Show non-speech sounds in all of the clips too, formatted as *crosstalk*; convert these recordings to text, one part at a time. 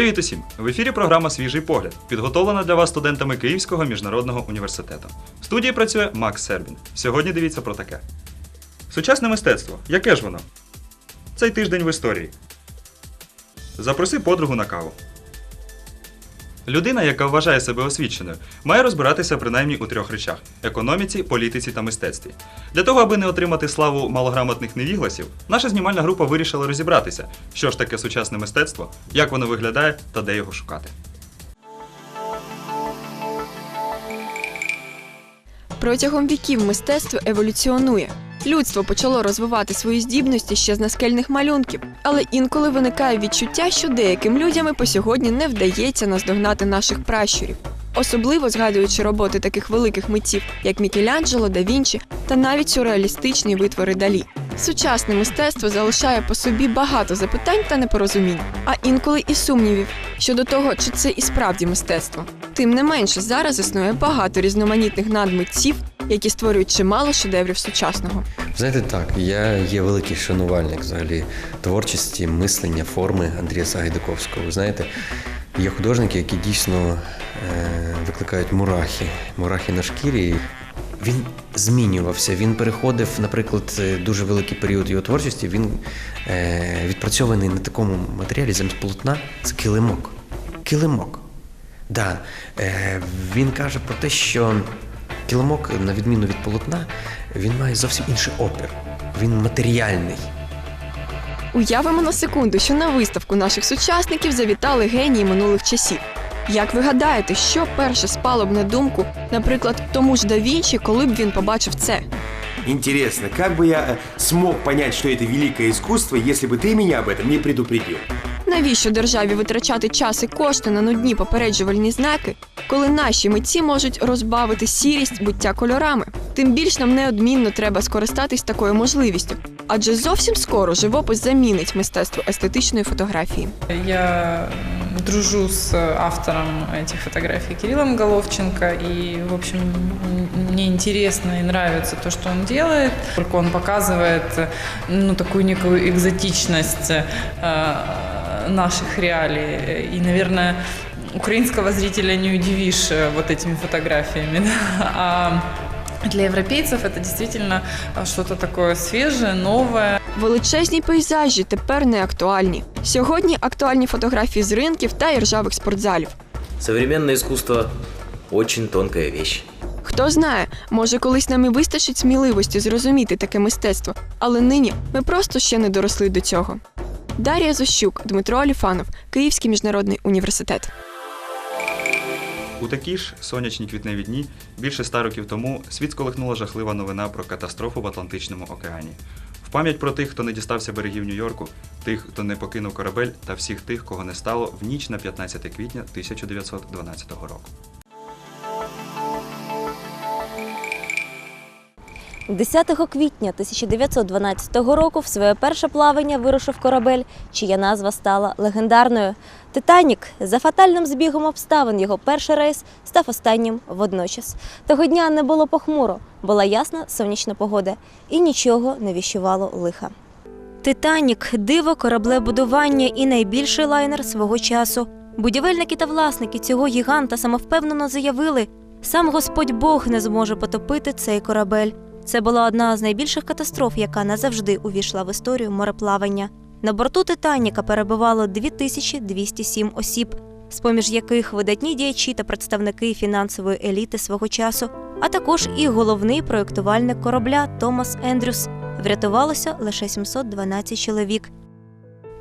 Привіт усім! В ефірі програма Свіжий погляд, підготовлена для вас студентами Київського міжнародного університету. В студії працює Макс Сербін. Сьогодні дивіться про таке: Сучасне мистецтво. Яке ж воно? Цей тиждень в історії. Запроси подругу на каву. Людина, яка вважає себе освіченою, має розбиратися принаймні у трьох речах: економіці, політиці та мистецтві. Для того, аби не отримати славу малограмотних невігласів, наша знімальна група вирішила розібратися, що ж таке сучасне мистецтво, як воно виглядає та де його шукати. Протягом віків мистецтво еволюціонує. Людство почало розвивати свої здібності ще з наскельних малюнків, але інколи виникає відчуття, що деяким людям по сьогодні не вдається наздогнати наших пращурів. Особливо згадуючи роботи таких великих митців, як Мікеланджело, да Вінчі та навіть сюрреалістичні витвори Далі. Сучасне мистецтво залишає по собі багато запитань та непорозумінь, а інколи і сумнівів щодо того, чи це і справді мистецтво. Тим не менше, зараз існує багато різноманітних надмитців, які створюють чимало шедеврів сучасного. Знаєте, так, я є великий шанувальник взагалі творчості, мислення, форми Андрія Сагайдаковського. Ви знаєте, є художники, які дійсно е, викликають мурахи, мурахи на шкірі. Він змінювався. Він переходив, наприклад, е, дуже великий період його творчості. Він е, відпрацьований на такому матеріалі замість полотна. Це килимок. Килимок. Да. Е, він каже про те, що килимок, на відміну від полотна, він має зовсім інший опір. Він матеріальний. Уявимо на секунду, що на виставку наших сучасників завітали генії минулих часів. Як ви гадаєте, що перше спало б на думку, наприклад, тому ж да Вінчі, коли б він побачив це? Интересно, как бы я э, смог понять, что это великое искусство, если бы ты меня об этом не предупредил? Навіщо державі витрачати час і кошти на нудні попереджувальні знаки, коли наші митці можуть розбавити сірість буття кольорами? Тим більш нам неодмінно треба скористатись такою можливістю, адже зовсім скоро живопис замінить мистецтво естетичної фотографії. Я дружу с автором этих фотографий Кириллом Головченко, и, в общем, м- мне интересно и нравится то, что он делает. Только он показывает ну, такую некую экзотичность э, наших реалий. И, наверное, украинского зрителя не удивишь э, вот этими фотографиями. *laughs* да. А для европейцев это действительно э, что-то такое свежее, новое. Величезні пейзажі тепер не актуальні. Сьогодні актуальні фотографії з ринків та іржавих спортзалів. Современное искусство – очень тонкая вещь. Хто знає, може колись нам і вистачить сміливості зрозуміти таке мистецтво, але нині ми просто ще не доросли до цього. Дар'я Зощук, Дмитро Оліфанов, Київський міжнародний університет. У такі ж сонячні квітневі дні більше ста років тому світ сколихнула жахлива новина про катастрофу в Атлантичному океані. В пам'ять про тих, хто не дістався берегів Нью-Йорку, тих, хто не покинув корабель, та всіх тих, кого не стало в ніч на 15 квітня 1912 року. 10 квітня 1912 року в своє перше плавання вирушив корабель, чия назва стала легендарною. Титанік за фатальним збігом обставин його перший рейс став останнім водночас. Того дня не було похмуро, була ясна сонячна погода і нічого не віщувало лиха. Титанік диво кораблебудування і найбільший лайнер свого часу. Будівельники та власники цього гіганта самовпевнено заявили, сам Господь Бог не зможе потопити цей корабель. Це була одна з найбільших катастроф, яка назавжди увійшла в історію мореплавання. На борту Титаніка перебувало 2207 осіб, з-поміж яких видатні діячі та представники фінансової еліти свого часу, а також і головний проєктувальник корабля Томас Ендрюс. Врятувалося лише 712 чоловік.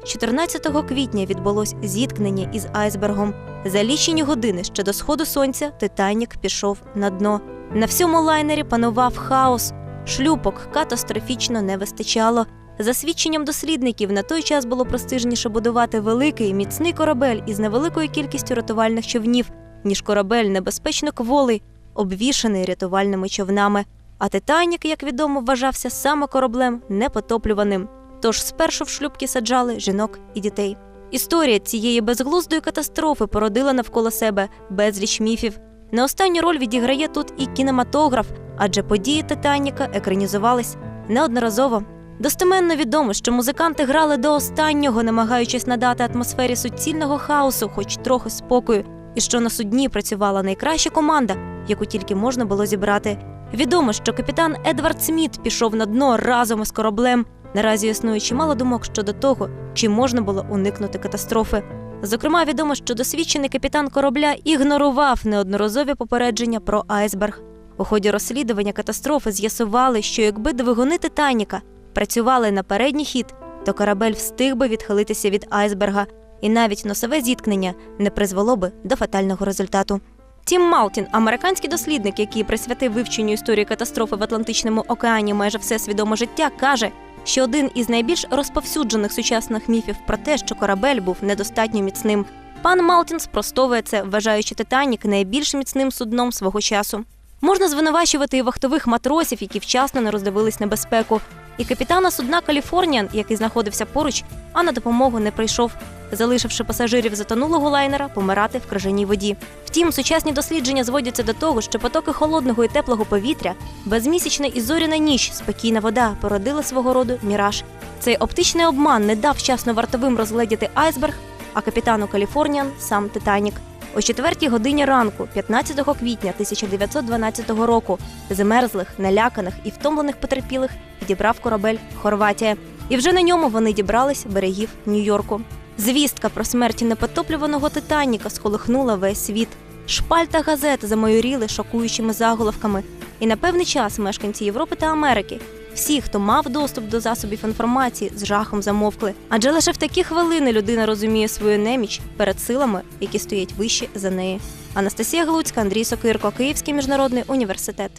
14 квітня відбулось зіткнення із айсбергом. За лічені години ще до сходу сонця Титанік пішов на дно. На всьому лайнері панував хаос. Шлюпок катастрофічно не вистачало. За свідченням дослідників, на той час було престижніше будувати великий міцний корабель із невеликою кількістю рятувальних човнів, ніж корабель небезпечно кволий, обвішаний рятувальними човнами. А Титанік, як відомо, вважався саме кораблем непотоплюваним. Тож спершу в шлюбки саджали жінок і дітей. Історія цієї безглуздої катастрофи породила навколо себе безліч міфів. Не останню роль відіграє тут і кінематограф, адже події Титаніка екранізувались неодноразово. Достеменно відомо, що музиканти грали до останнього, намагаючись надати атмосфері суцільного хаосу, хоч трохи спокою, і що на судні працювала найкраща команда, яку тільки можна було зібрати. Відомо, що капітан Едвард Сміт пішов на дно разом із кораблем. Наразі існує чимало думок щодо того, чи можна було уникнути катастрофи. Зокрема, відомо, що досвідчений капітан корабля ігнорував неодноразові попередження про айсберг. У ході розслідування катастрофи з'ясували, що якби двигуни Титаніка працювали на передній хід, то корабель встиг би відхилитися від айсберга, і навіть носове зіткнення не призвело би до фатального результату. Тім Малтін, американський дослідник, який присвятив вивченню історії катастрофи в Атлантичному океані майже все свідоме життя, каже, що один із найбільш розповсюджених сучасних міфів про те, що корабель був недостатньо міцним. Пан Малтін спростовує це, вважаючи Титанік найбільш міцним судном свого часу. Можна звинувачувати і вахтових матросів, які вчасно не роздивились небезпеку, і капітана судна Каліфорніан, який знаходився поруч, а на допомогу не прийшов, залишивши пасажирів затонулого лайнера помирати в крижаній воді. Втім, сучасні дослідження зводяться до того, що потоки холодного і теплого повітря, безмісячна і зоряна ніч, спокійна вода породили свого роду міраж. Цей оптичний обман не дав вчасно вартовим розгледіти айсберг, а капітану Каліфорніан сам Титанік. О четвертій годині ранку, 15 квітня 1912 року, замерзлих, наляканих і втомлених потерпілих підібрав корабель Хорватія. І вже на ньому вони дібрались берегів Нью-Йорку. Звістка про смерті непотоплюваного Титаніка сколихнула весь світ. Шпальта газет замайоріли шокуючими заголовками. І на певний час мешканці Європи та Америки, всі, хто мав доступ до засобів інформації, з жахом замовкли. Адже лише в такі хвилини людина розуміє свою неміч перед силами, які стоять вище за неї. Анастасія Глуцька, Андрій Сокирко, Київський міжнародний університет.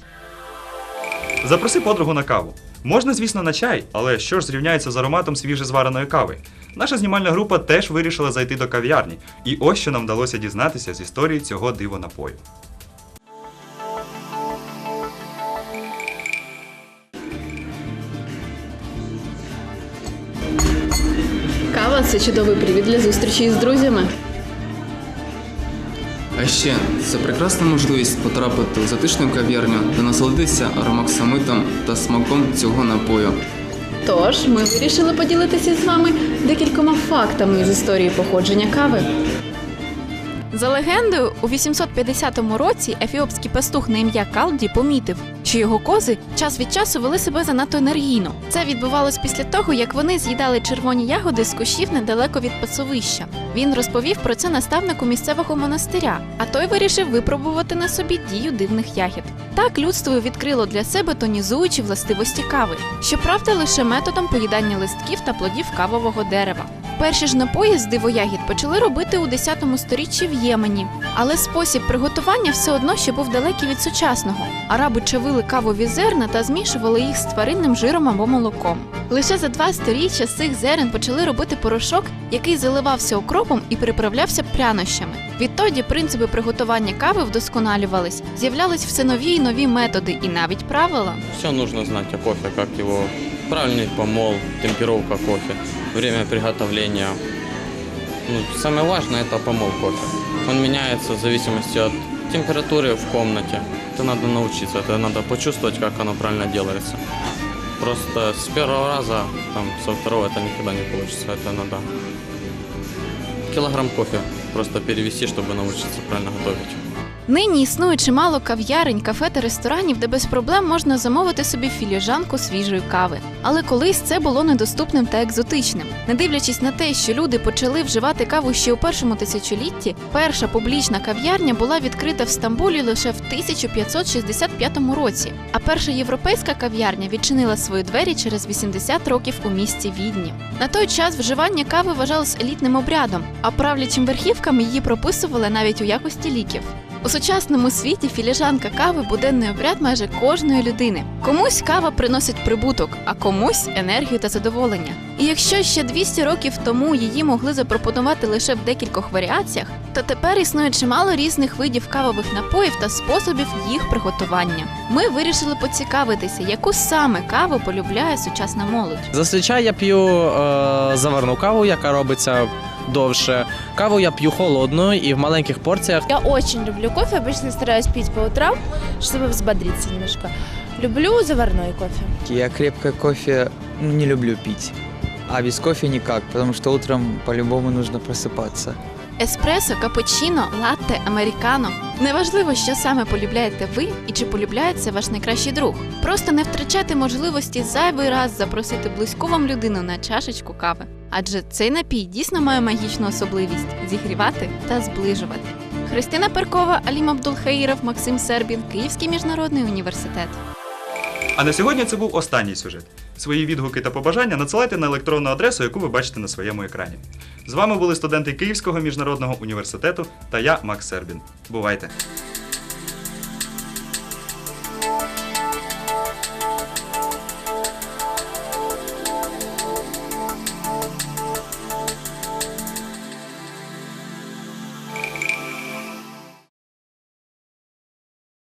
Запроси подругу на каву. Можна, звісно, на чай, але що ж зрівняється з ароматом свіжезвареної кави? Наша знімальна група теж вирішила зайти до кав'ярні, і ось що нам вдалося дізнатися з історії цього дивонапою. Кава це чудовий привід для зустрічі з друзями. А ще це прекрасна можливість потрапити у затишну кав'ярню та насолодитися аромаксамитом та смаком цього напою. Тож ми вирішили поділитися з вами декількома фактами з історії походження кави. За легендою, у 850 році ефіопський пастух на ім'я Калді помітив, що його кози час від часу вели себе занадто енергійно. Це відбувалось після того, як вони з'їдали червоні ягоди з кущів недалеко від пасовища. Він розповів про це наставнику місцевого монастиря, а той вирішив випробувати на собі дію дивних ягід. Так людство відкрило для себе тонізуючі властивості кави, щоправда, лише методом поїдання листків та плодів кавового дерева. Перші ж напої з дивоягід почали робити у 10 сторіччі в Ємені, але спосіб приготування все одно ще був далекий від сучасного. Араби чавили кавові зерна та змішували їх з тваринним жиром або молоком. Лише за два сторіччя з цих зерен почали робити порошок, який заливався окропом і приправлявся прянощами. Відтоді принципи приготування кави вдосконалювались, з'являлись все нові і нові методи, і навіть правила. Все нужно знать о кофе, как его правильный помол, темперовка кофе, время приготовления. Ну, самое важное это помол кофе. Он меняется в зависимости от температуры в комнате. Это надо научиться, это надо почувствовать, как оно правильно делается. Просто с первого раза, там, со второго это никогда не получится. Это надо килограмм кофе просто перевести, чтобы научиться правильно готовить. Нині існує чимало кав'ярень, кафе та ресторанів, де без проблем можна замовити собі філіжанку свіжої кави. Але колись це було недоступним та екзотичним. Не дивлячись на те, що люди почали вживати каву ще у першому тисячолітті, перша публічна кав'ярня була відкрита в Стамбулі лише в 1565 році. А перша європейська кав'ярня відчинила свої двері через 80 років у місті Відні. На той час вживання кави вважалось елітним обрядом, а правлячим верхівкам її прописували навіть у якості ліків. У сучасному світі філіжанка кави буденний обряд майже кожної людини. Комусь кава приносить прибуток, а комусь енергію та задоволення. І якщо ще 200 років тому її могли запропонувати лише в декількох варіаціях, то тепер існує чимало різних видів кавових напоїв та способів їх приготування. Ми вирішили поцікавитися, яку саме каву полюбляє сучасна молодь. Зазвичай я п'ю е, заварну каву, яка робиться довше. Каву я п'ю холодну і в маленьких порціях. Я очень люблю кофе, обычно стараюсь пить по утрам, чтобы взбодриться немножко. Люблю заварной кофе. Я крепкое кофе не люблю пить. А без кофе никак, потому что утром по-любому нужно просыпаться. Еспресо, капучино, латте, американо. Неважливо, що саме полюбляєте ви і чи полюбляє це ваш найкращий друг. Просто не втрачайте можливості зайвий раз запросити близьку вам людину на чашечку кави. Адже цей напій дійсно має магічну особливість зігрівати та зближувати. Христина Перкова, Алім Абдулхаїров, Максим Сербін, Київський міжнародний університет. А на сьогодні це був останній сюжет. Свої відгуки та побажання надсилайте на електронну адресу, яку ви бачите на своєму екрані. З вами були студенти Київського міжнародного університету та я, Макс Сербін. Бувайте!